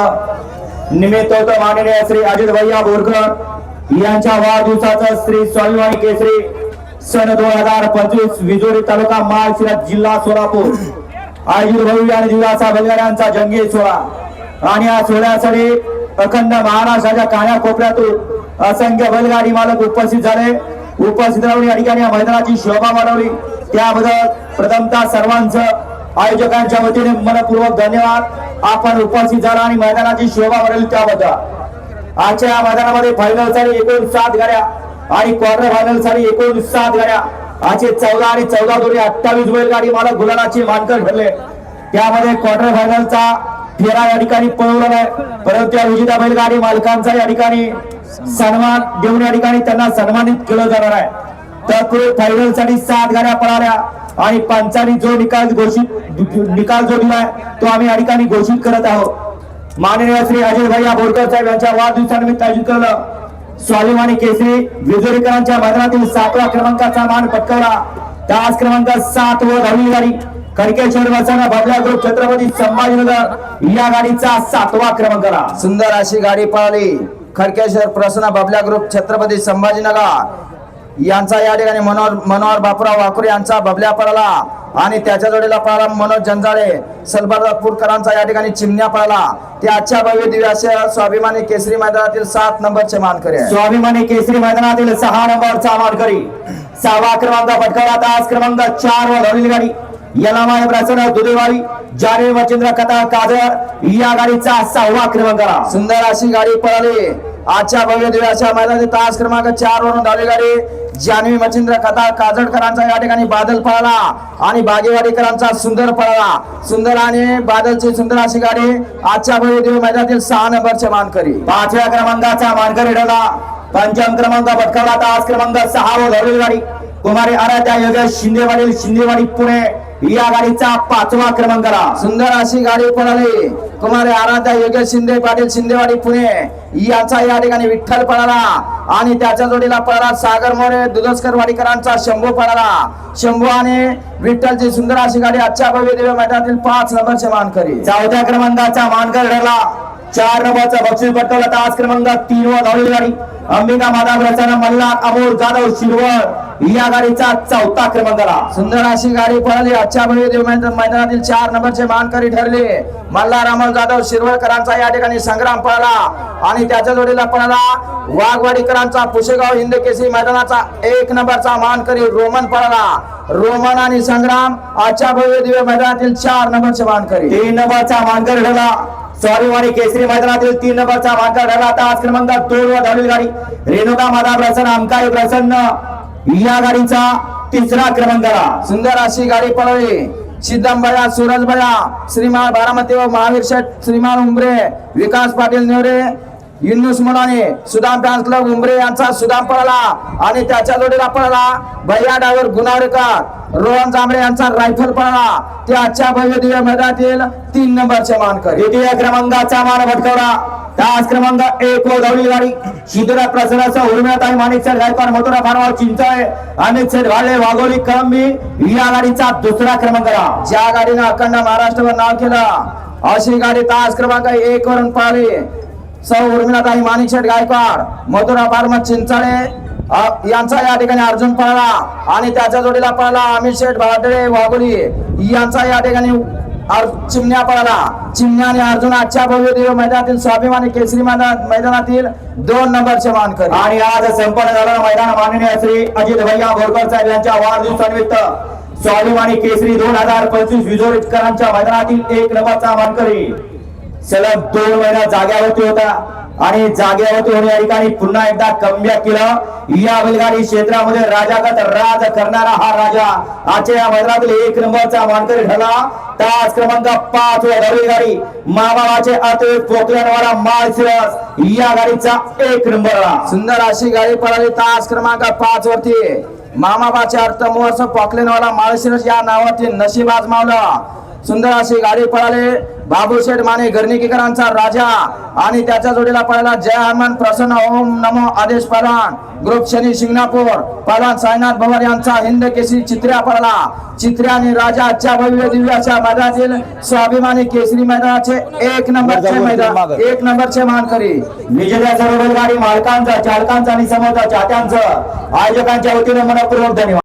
निमित्त होतं माननीय श्री अजित भैया बोरकर यांच्या वाढदिवसाचा श्री स्वाभिमानी केसरी सन दोन हजार पंचवीस विजोरी तालुका माळशिरस जिल्हा सोलापूर. आयोजित भव्य आणि दिवसा बैलगाड्यांचा जंगी सोहळा. आणि या सोहळ्यासाठी अखंड महाराष्ट्राच्या कान्याकोपऱ्यातून असंख्य बैलगाडी मालक उपस्थित झाले. उपस्थित राहून या ठिकाणी या मैदानाची शोभा वाढवली. त्याबद्दल प्रथमता सर्वांचं आयोजकांच्या वतीने मनपूर्वक धन्यवाद. आपण उपस्थित झाला आणि मैदानाची शोभा वाढली त्याबद्दल. आजच्या या मैदानामध्ये फायनलसाठी एकूण सात गाड्या आणि क्वार्टर फायनलसाठी एकूण सात गाड्या. आजचे चौदा आणि चौदा दोन्ही अठ्ठावीस बैलगाडी मालक गुलालाची मानकर ठरले. त्यामध्ये क्वार्टर फायनलचा फेरा या ठिकाणी पळवला नाही परंतु या विजेता बैलगाडी मालकांचा या ठिकाणी सन्मान देऊन या ठिकाणी त्यांना सन्मानित केलं जाणार आहे. तर फायनलसाठी सात गाड्या पळाल्या. आणि पंचांनी जो निकाल घोषित निकाल जो दिलाय तो आम्ही या ठिकाणी घोषित करत आहोत. माननीय श्री अजय भैया बोरकर साहेब यांच्या वाढदिवसानिमित्त आयोजित केलं स्वाभिमानी केसरी विजोरीकरांच्या मैदानातील सातवा क्रमांकाचा मान पटकावला. तास क्रमांक सात व दहावी गाडी खडकेश्वर बसाना बाबल्या ग्रुप छत्रपती संभाजीनगर या गाडीचा सातवा क्रमांकाला. सुंदर अशी गाडी पळाली. खडकेश्वर प्रसन्न बबल्या ग्रुप छत्रपती संभाजीनगर. यांचा या ठिकाणी मनोहर मनोहर बापूराव वाकुरे यांचा बबल्या पळाला. आणि त्याच्या जोडीला पळाला मनोज जंजाळे. सलबरपूरकरांचा या ठिकाणी चिमण्या पळाला. ते आजच्या भव्य दिव्याचे स्वाभिमानी केसरी मैदानातील सात नंबरचे मानकरी स्वाभिमानी केसरी मैदानातील सहा नंबरचा मानकरी. सहावा क्रमांक पटकावला तास क्रमांक चार व धवली गाडी. यलामाय प्रसन्न दुधेवाडी. जाने मचिंद्र कथा काजर या गाडीचा सहावा क्रमांकाला. सुंदर अशी गाडी पळाली. आजच्या भव्य दिव्याच्या मैदानात तास क्रमांक चार वरून धावली गाडी. जान्हवी मच्छिंद्र कथा काजडकरांचा या ठिकाणी बादल पळाला आणि बागेवाडीकरांचा सुंदर पळाला. सुंदर आणि बादलची सुंदर अशी गाडी. आजच्या भव्य दिव्य मैदानातील सहा नंबरचे मानकरी. पाचव्या क्रमांकाचा मानकरी ठरला. पंचम क्रमांक पटकावला. तास क्रमांक सहा व धवली गाडी. कुमारी आराध्या योगेश शिंदेवाडी शिंदेवाडी पुणे. या गाडीचा पाचवा क्रमांकाला सुंदर अशी गाडी पळाली. कुमारी आराध्या योगेश शिंदे पाटील शिंदेवाडी पुणे. याचा या ठिकाणी विठ्ठल पळाला. आणि त्याच्या जोडीला पळाला सागर मोरे दुधस्कर वाडीकरांचा शंभू पळाला. शंभू आणि विठ्ठलची सुंदर अशी गाडी आजच्या भव्य दिव्य मैदानातील पाच नंबरचे मानकरी. चौथ्या क्रमांकाचा मानकर ठरला. चार नंबरचा बक्षीस पटकावला. तास क्रमांक तीन व धावली गाडी. अंबिका माधव रचना मल्हार अमोल जाधव शिरवळ. या गाडीचा चौथा क्रमांकाला सुंदर अशी गाडी पळाली. आजच्या भव्य मैदानातील चार नंबरचे मानकरी ठरले. मल्हार अमोल जाधव शिरवळकरांचा या ठिकाणी संग्राम पळाला. आणि त्याच्या जोडीला पळाला वाघवाडीकरांचा पुशेगाव हिंद केसरी मैदानाचा एक नंबरचा मानकरी रोमन पळाला. रोमन आणि संग्राम आजच्या भव्य दिव्य मैदानातील चार नंबरचे मानकरी. तीन नंबरचा मानकर ठरला. स्वाभिमानी केसरी मैदानातील तीन नंबरचा मानकर ठरला. तास क्रमांक दोन व धावली गाडी. रेणुका माधव प्रसन्न अंकारी प्रसन्न. या गाडीचा तिसरा क्रमांकाला. सुंदर अशी गाडी पळवली सिद्धंबया सूरजबया श्रीमान बारामती व महावीर शेठ श्रीमान उंबरे विकास पाटील नेवरे युनुस मुलाने सुदाम डान्स क्लब उंबरे यांचा सुदाम पळाला आणि त्याच्या जोडीला पळाला भैया डावर गुणावरेकर रोहन जांभळे यांचा रायफल पळाला. ते आजच्या भव्य दिव्य मैदानातील तीन नंबरचे मानकर. द्वितीय क्रमांकाचा मान भटकवला तास क्रमांक एक व धावली गाडी. शिदुरा प्रसराचा उर्मिळत आहे माणिक गायकवाड मथुरा फानवाळ चिंचाळे अमित सर वाळे वाघोली कळंबी. या गाडीचा दुसरा क्रमांकाला ज्या गाडीनं अखंड महाराष्ट्रवर नाव केलं अशी गाडी तास क्रमांक एक वरून पाहिली. सौ उर्मिलाताई माणिकशेठ गायकवाड मधुरा फार्मा चिंचाळे यांचा या ठिकाणी अर्जुन पळाला आणि त्याच्या जोडीला पळाला अमित शेठ भाडळे वाघोली. यांचा या ठिकाणी चिमण्या पळाला चिमण्या आणि अर्जुन आजच्या भव्य देव मैदानातील स्वाभिमानी केसरी मैदान मैदानातील दोन नंबरचे मानकरी आणि आज संपन्न झालेला मैदान माननीय श्री अजित भैया बोरकर साहेब यांच्या वाढदिवसानिमित्त स्वाभिमानी केसरी दोन हजार पंचवीस विजोरीकरांच्या मैदानातील एक नंबरचा मानकरी सलग दोन महिना जाग्यावरती होता. आणि जागेवरती होण्या या ठिकाणी पुन्हा एकदा कमबॅक केलं. या बैलगाडी क्षेत्रामध्ये राजागत राज करणारा हा राजा आजच्या या मैदानातील एक नंबरचा मानकरी ठरला. तास क्रमांक पाच व धवली गाडी मामाचे अतिरिक्त पोकल्यानवाला माळशिरस या गाडीचा एक नंबरला सुंदर अशी गाडी पळाली तास क्रमांक पाच वरती. मामाबाचे अर्थ मोहर्स पॉकलेनवाला माळशिरस या नावातील नशीब आजमावलं. सुंदर अशी गाडी पळाली. बाबूशेठ माने गर्णिकीकरांचा राजा आणि त्याच्या जोडीला पळाला जय हनुमान प्रसन्न ओम नमो आदेश पहलवान ग्रुप शनी शिंगणापूर. पहलवान साईनाथ भवन यांचा हिंद केसरी चित्र्या पळाला. चित्र्या आणि राजा आजच्या भव्य दिव्य अशा मैदानातील स्वाभिमानी केसरी मैदानाचे एक नंबरचे मैदान एक नंबरचे मानकरी. विजेत्या सर्व बैलगाडी मालकांचा चालकांचा आणि समोरच्या चाहत्यांचं. आयोजकांच्या वतीने मनपूर्वक धन्यवाद.